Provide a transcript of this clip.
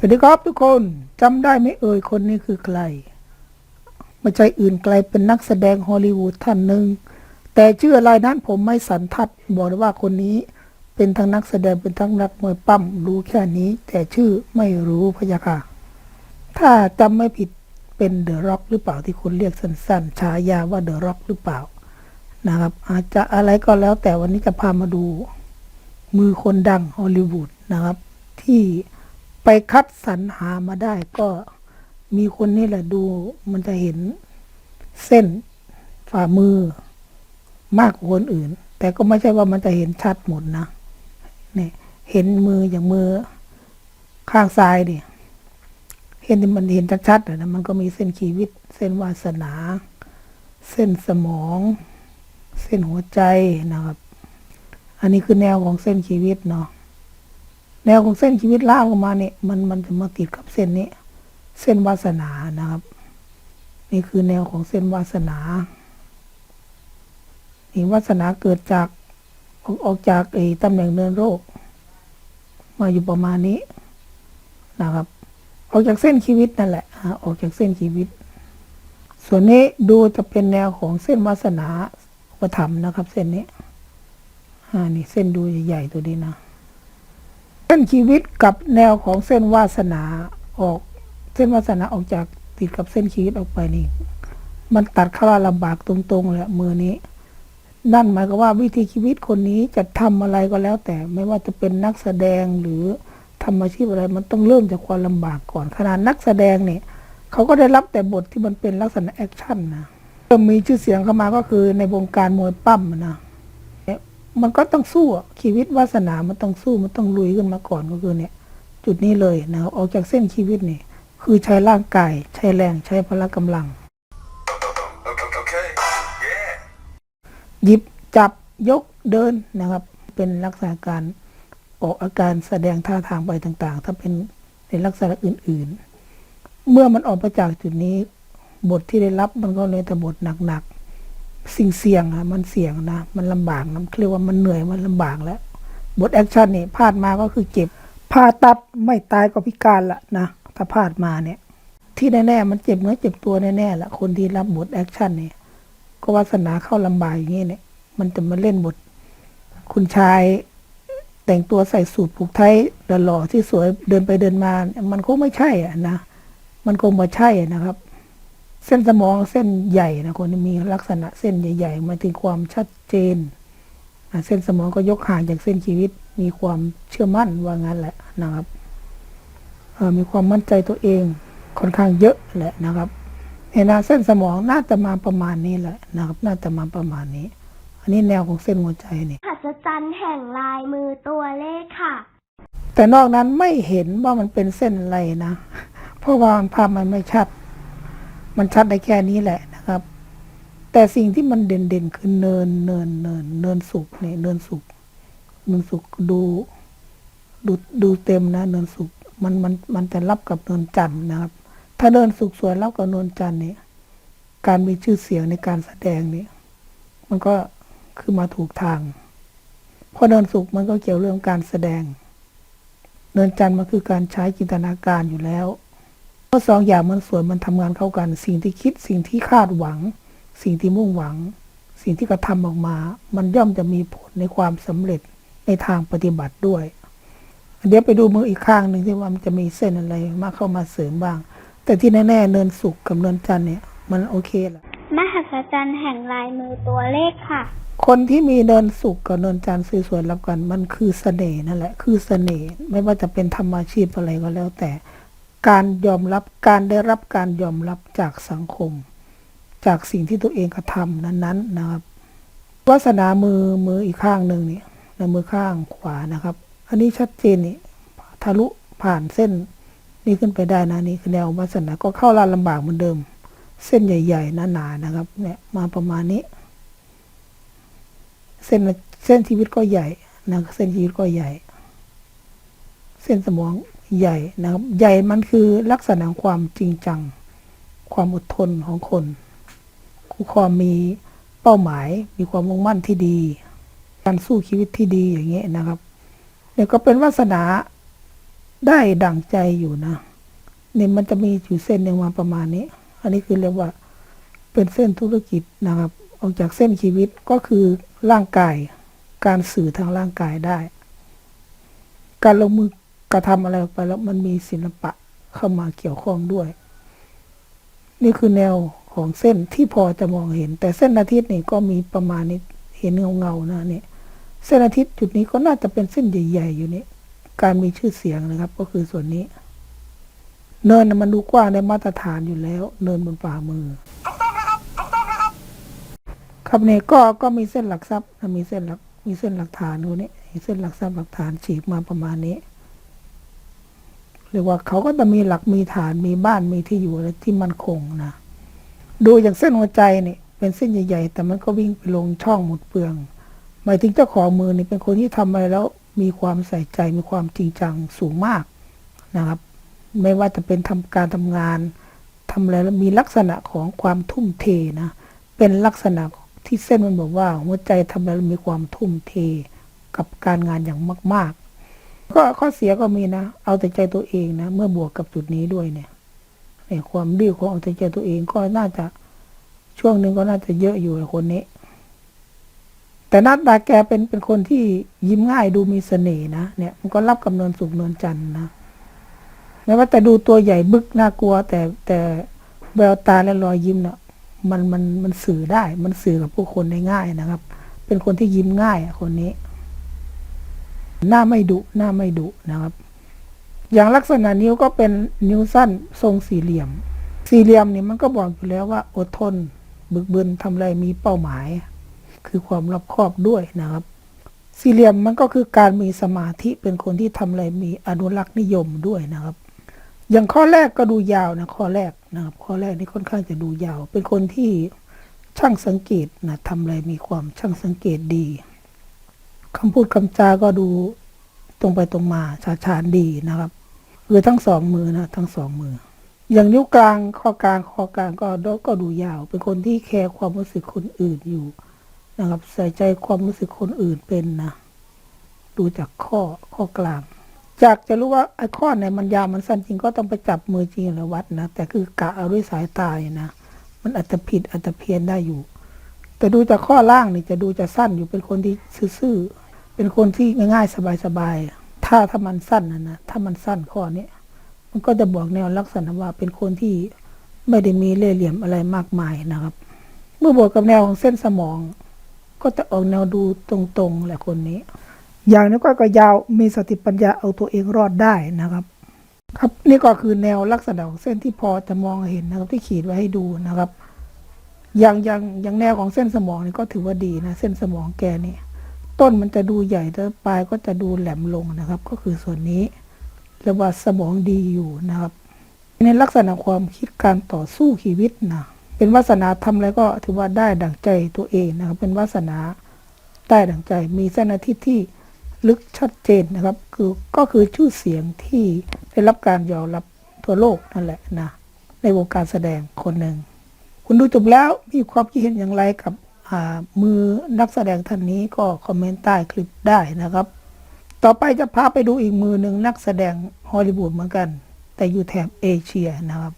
สวัสดีครับทุกคนจำได้ไหมเอ่ยคนนี้คือใครไม่ใช่อื่นไกลเป็นนักแสดงฮอลลีวูดท่านหนึ่งแต่ชื่ออะไรนั้นผมไม่สันทัดบอกเลยว่าคนนี้เป็นทั้งนักแสดงเป็นทั้งนักมวยปั้มรู้แค่นี้ แต่ชื่อไม่รู้พะยะค่ะ ถ้าจำไม่ผิดเป็นเดอะร็อกหรือเปล่าที่คนเรียกสั้นๆฉายาว่าเดอะร็อกหรือเปล่านะครับ อาจจะอะไรก็แล้วแต่วันนี้จะพามาดูมือคนดังฮอลลีวูดนะครับ ที่ ไปคัดสรรหามาได้ก็มีคนนี่แหละดูมันจะเห็นเส้นฝ่ามือมากกว่าคนอื่น แต่ก็ไม่ใช่ว่ามันจะเห็นชัดหมดนะเนี่ยเห็นมืออย่างมือข้างซ้ายเนี่ยเห็นมันเห็นชัดๆนะมันก็มีเส้นชีวิต เส้นวาสนา เส้นสมอง เส้นหัวใจนะครับ อันนี้คือแนวของเส้นชีวิตเนาะ แนวของเส้นชีวิตล่างลงมาเนี่ยมันมันจะมาติดกับเส้นนี้ เส้นวาสนานะครับ นี่คือแนวของเส้นวาสนานี่วาสนาเกิดจากออกออกจากไอ้ตำแหน่งเนินโรค มาอยู่ประมาณนี้นะครับ ออกจากเส้นชีวิตนั่นแหละอออกจากเส้นชีวิต ส่วนนี้ดูจะเป็นแนวของเส้นวาสนาอุปธรรมภ์นะครับ เส้นนี้อ่านี่เส้นดูใหญ่ๆตัวนี้นะ เส้นชีวิตกับแนวของเส้นวาสนาออก เส้นวาสนาออกจากติดกับเส้นชีวิตออกไปนี่ มันตัดข้าว่าลำบากตรงๆเลยมือนี้ นั่นหมายความว่าวิธีชีวิตคนนี้จะทำอะไรก็แล้ว แต่ไม่ว่าจะเป็นนักแสดงหรือทำอาชีพอะไร มันต้องเริ่มจากความลำบากก่อนขนาดนักแสดงเนี่ยเขาก็ได้รับแต่บทที่มันเป็นลักษณะแอคชั่นนะเริ่มมีชื่อเสียงเข้ามาก็คือในวงการมวยปั้มนะ มันก็ต้องสู้อะชีวิตวาสนา มันต้องสู้ มันต้องลุยขึ้นมาก่อนก็คือเนี่ย จุดนี้เลยนะครับออกจากเส้นชีวิตนี่คือใช้ร่างกาย ใช้แรง ใช้พละกำลัง Okay. Yeah. หยิบจับยกเดินนะครับ เป็นลักษณะการออกอาการแสดงท่าทางไปต่าง ๆ ถ้าเป็นในลักษณะอื่น ๆ เมื่อมันออกมาจากจุดนี้ บทที่ได้รับมันก็เลยแต่บทหนัก ๆ สิ่งเสี่ยงอะมันเสี่ยงนะ มันลำบากนะเรียกว่ามันเหนื่อยมันลำบากแล้ว บทแอคชั่นนี่พลาดมาก็คือเจ็บผ่าตัดไม่ตายก็พิการละนะถ้าพลาดมาเนี่ย ที่แน่ๆมันเจ็บเนื้อเจ็บตัวแน่ๆละคนที่รับบทแอคชั่นเนี่ยก็วาสนาเข้าลำบากอย่างนี้เนี่ย มันจะมาเล่นบท คุณชายแต่งตัวใส่สูทผูกไทยหล่อที่สวยเดินไปเดินมา มันก็ไม่ใช่อะนะ มันคงไม่ใช่นะครับ เส้นสมองเส้นใหญ่นะคนที่มีลักษณะเส้นใหญ่ๆหมายถึงความชัดเจนอะเส้นสมองก็ยกห่างจากเส้นชีวิต มีความเชื่อมั่นว่างั้นแหละนะครับเอ่อมีความมั่นใจตัวเองค่อนข้างเยอะแหละนะครับเห็นนะเส้นสมองน่าจะมาประมาณนี้แหละนะครับ น่าจะมาประมาณนี้ อันนี้แนวของเส้นหัวใจนี่หัศจรรย์แห่งลายมือตัวเลขค่ะ แต่นอกนั้นไม่เห็นว่ามันเป็นเส้นอะไรนะ เพราะว่าภาพมันไม่ชัด มันชัดได้แค่นี้แหละนะครับ แต่สิ่งที่มันเด่นๆคือเนินเนินเนินเนินสุกเนี่ยเนินสุกเนินสุกดูดูดูเต็มนะ เนินสุกมันมันมันจะรับกับเนินจันนะครับ ถ้าเนินสุกสวยรับกับเนินจันเนี่ย การมีชื่อเสียงในการแสดงเนี่ย มันก็คือมาถูกทางเพราะเนินสุกมันก็เกี่ยวเรื่องการแสดง เนินจันมันคือการใช้จินตนาการอยู่แล้ว เพราะสองอย่างมันสวยมันทำงานเข้ากัน สิ่งที่คิดสิ่งที่คาดหวัง สิ่งที่มุ่งหวัง สิ่งที่กระทำออกมา มันย่อมจะมีผลในความสำเร็จในทางปฏิบัติด้วย เดี๋ยวไปดูมืออีกข้างหนึ่งที่ว่ามันจะมีเส้นอะไรมาเข้ามาเสริมบ้าง แต่ที่แน่ๆเนินสุกกับเนินจันทร์เนี่ย มันโอเคแหละมหัศจรรย์แห่งลายมือตัวเลขค่ะ คนที่มีเนินสุขกับเนินจันทร์สวยๆรับกัน มันคือเสน่ห์นั่นแหละ คือเสน่ห์ไม่ว่าจะเป็นธรรมอาชีพอะไรก็แล้วแต่ การยอมรับการได้รับการยอมรับจากสังคม จากสิ่งที่ตัวเองกระทำนั้นๆนะครับวาสนามือมืออีกข้างหนึ่งเนี่ยในมือข้างขวานะครับ อันนี้ชัดเจนนี่ทะลุผ่านเส้นนี่ขึ้นไปได้นะนี่คือแนววาสนาก็เข้าลานลำบากเหมือนเดิม เส้นใหญ่ๆหนาๆนะครับเนี่ยมาประมาณนี้ เส้นเส้นชีวิตก็ใหญ่นะเส้นชีวิตก็ใหญ่ เส้นสมอง ใหญ่นะครับ ใหญ่มันคือลักษณะความจริงจัง ความอดทนของคนคือความมีเป้าหมาย มีความมุ่งมั่นที่ดี การสู้ชีวิตที่ดีอย่างเงี้ยนะครับเนี่ยก็เป็นวาสนาได้ดั่งใจอยู่นะเนี่ยมันจะมีอยู่เส้นหนึ่งมาประมาณนี้ อันนี้คือเรียกว่าเป็นเส้นธุรกิจนะครับ ออกจากเส้นชีวิตก็คือร่างกาย การสื่อทางร่างกายได้ การลงมือ กระทำอะไรออกไปแล้วมันมีศิลปะเข้ามาเกี่ยวข้องด้วย นี่คือแนวของเส้นที่พอจะมองเห็น แต่เส้นอาทิตย์นี่ก็มีประมาณนี้เห็นเงาๆนะเนี่ยเส้นอาทิตย์จุดนี้ก็น่าจะเป็นเส้นใหญ่ ๆ อยู่นี่การมีชื่อเสียงนะครับ ก็คือส่วนนี้ เนินน่ะมันดูกว้างได้มาตรฐานอยู่แล้ว เนินบนฝ่ามือครับเนี่ยก็ก็มีเส้นหลักทรัพย์นะมีเส้นหลักมีเส้นหลักฐานดูนี่เส้นหลักทรัพย์หลักฐานฉีกมาประมาณนี้ เรียกว่าเขาก็จะมีหลักมีฐานมีบ้านมีที่อยู่อะไรที่มั่นคงนะดูอย่างเส้นหัวใจนี่เป็นเส้นใหญ่ๆ แต่มันก็วิ่งไปลงช่องหมดเปลือง หมายถึงเจ้าของมือนี่เป็นคนที่ทำอะไรแล้วมีความใส่ใจมีความจริงจังสูงมากนะครับ ไม่ว่าจะเป็นทำการทำงานทำอะไรแล้วมีลักษณะของความทุ่มเทนะเป็นลักษณะที่เส้นมันบอกว่าหัวใจทำอะไรมีความทุ่มเทกับการงานอย่างมาก ๆ ก็ข้อเสียก็มีนะ เอาแต่ใจตัวเองนะ เมื่อบวกกับจุดนี้ด้วยเนี่ยเนี่ยความดื้อของเอาแต่ใจตัวเองก็น่าจะช่วงหนึ่งก็น่าจะเยอะอยู่คนนี้ แต่น้าตาแกเป็นเป็นคนที่ยิ้มง่ายดูมีเสน่ห์นะเนี่ยมันก็รับกำเนิดสุขเนินจันนะแม้ว่าแต่ดูตัวใหญ่บึกน่ากลัว แต่แต่แววตาและรอยยิ้มเนะ่ะมันมันมันสื่อได้ มันสื่อกับผู้คนได้ง่ายนะครับ เป็นคนที่ยิ้มง่ายคนนี้ หน้าไม่ดุหน้าไม่ดุนะครับ อย่างลักษณะนิ้วก็เป็นนิ้วสั้นทรงสี่เหลี่ยม สี่เหลี่ยมนี่มันก็บอกอยู่แล้วว่าอดทน บึกบึนทำอะไรมีเป้าหมาย คือความรอบคอบด้วยนะครับ สี่เหลี่ยมมันก็คือการมีสมาธิเป็นคนที่ทำอะไรมีอนุรักษ์นิยมด้วยนะครับ อย่างข้อแรกก็ดูยาวนะข้อแรกนะครับ ข้อแรกนี่ค่อนข้างจะดูยาว เป็นคนที่ช่างสังเกตนะทำอะไรมีความช่างสังเกตดี คำพูดคำจาก็ดูตรงไปตรงมาชาชานดีนะครับคือทั้งสองมือนะทั้งสองมือ อย่างนิ้วกลางข้อกลางข้อกลางก็ดก็ดูยาว เป็นคนที่แคร์ความรู้สึกคนอื่นอยู่นะครับ ใส่ใจความรู้สึกคนอื่นเป็นนะดูจากข้อข้อกลางอยากจะรู้ว่าไอ้ข้อไหนมันยาวมันสั้นจริงก็ต้องไปจับมือจริงแล้ววัดนะแต่คือกะเอาด้วยสายตาเนี่ยนะมันอาจจะผิดอาจจะเพี้ยนได้อยู่ แต่ดูจากข้อล่างนี่จะดูจะสั้นอยู่เป็นคนที่ซื่อ เป็นคนที่ง่ายๆ สบายๆ ถ้าถ้ามันสั้นนะนะ ถ้ามันสั้นข้อนี้มันก็จะบอกแนวลักษณะว่าเป็นคนที่ไม่ได้มีเล่ห์เหลี่ยมอะไรมากมายนะครับ เมื่อบวกกับแนวของเส้นสมอง ก็จะออกแนวดูตรงๆแหละคนนี้ อย่างนี้ก็ก็ยาวมีสติปัญญาเอาตัวเองรอดได้นะครับ ครับนี่ก็คือแนวลักษณะของเส้นที่พอจะมองเห็นนะครับที่ขีดไว้ให้ดูนะครับ อย่างอย่างอย่างแนวของเส้นสมองนี่ก็ถือว่าดีนะเส้นสมองแกนี่ ต้นมันจะดูใหญ่แต่ปลายก็จะดูแหลมลงนะครับ ก็คือส่วนนี้เรียกว่าสมองดีอยู่นะครับ ในลักษณะความคิดการต่อสู้ชีวิตนะเป็นวาสนาทำอะไรก็ถือว่าได้ดั่งใจตัวเองนะครับ เป็นวาสนาได้ดั่งใจ มีเส้นอาทิตย์ที่ลึกชัดเจนนะครับ คือก็คือชื่อเสียงที่ได้รับการยอมรับทั่วโลกนั่นแหละนะในวงการแสดงคนหนึ่งคุณดูจบแล้วมีความคิดเห็นอย่างไรกับ มือนักแสดงท่านนี้ก็คอมเมนต์ใต้คลิปได้นะครับ ต่อไปจะพาไปดูอีกมือหนึ่งนักแสดงฮอลลีวูดเหมือนกัน แต่อยู่แถบเอเชียนะครับ